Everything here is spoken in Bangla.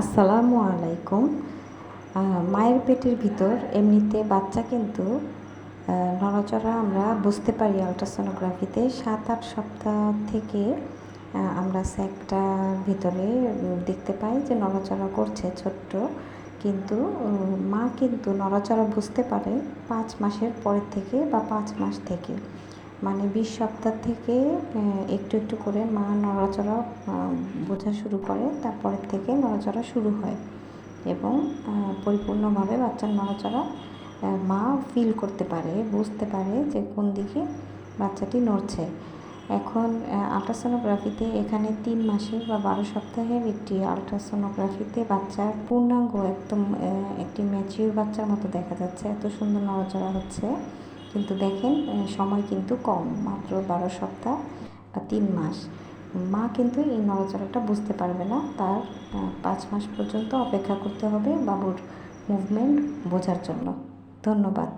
আসসালামু আলাইকুম। মায়ের পেটের ভিতর এমনিতে বাচ্চা কিন্তু নড়াচড়া আমরা বুঝতে পারি আলট্রাসোনোগ্রাফিতে। সাত, আট সপ্তাহ থেকে আমরা স্যাকটার ভিতরে দেখতে পাই যে নড়াচড়া করছে ছোট্ট। কিন্তু মা কিন্তু নড়াচড়া বুঝতে পারে পাঁচ মাসের পরের থেকে বা পাঁচ মাস থেকে। মানে বিশ সপ্তাহ থেকে একটু একটু করে মা নড়াচড়া বোঝা শুরু করে। তারপরের থেকে নড়াচড়া শুরু হয় এবং পরিপূর্ণভাবে বাচ্চার নড়াচড়া মা ফিল করতে পারে, বুঝতে পারে যে কোন দিকে বাচ্চাটি নড়ছে। এখন আলট্রাসোনোগ্রাফিতে এখানে তিন মাসের বা বারো সপ্তাহের একটি আলট্রাসোনোগ্রাফিতে বাচ্চার পূর্ণাঙ্গ একদম একটি ম্যাচিউর বাচ্চার মতো দেখা যাচ্ছে। এত সুন্দর নড়াচড়া হচ্ছে। কিন্তু দেখেন সময় কিন্তু কম, মাত্র বারো সপ্তাহ বা তিন মাস। মা কিন্তু এই নড়াচড়াটা বুঝতে পারবে না। তার পাঁচ মাস পর্যন্ত অপেক্ষা করতে হবে বাবুর মুভমেন্ট বোঝার জন্য। ধন্যবাদ।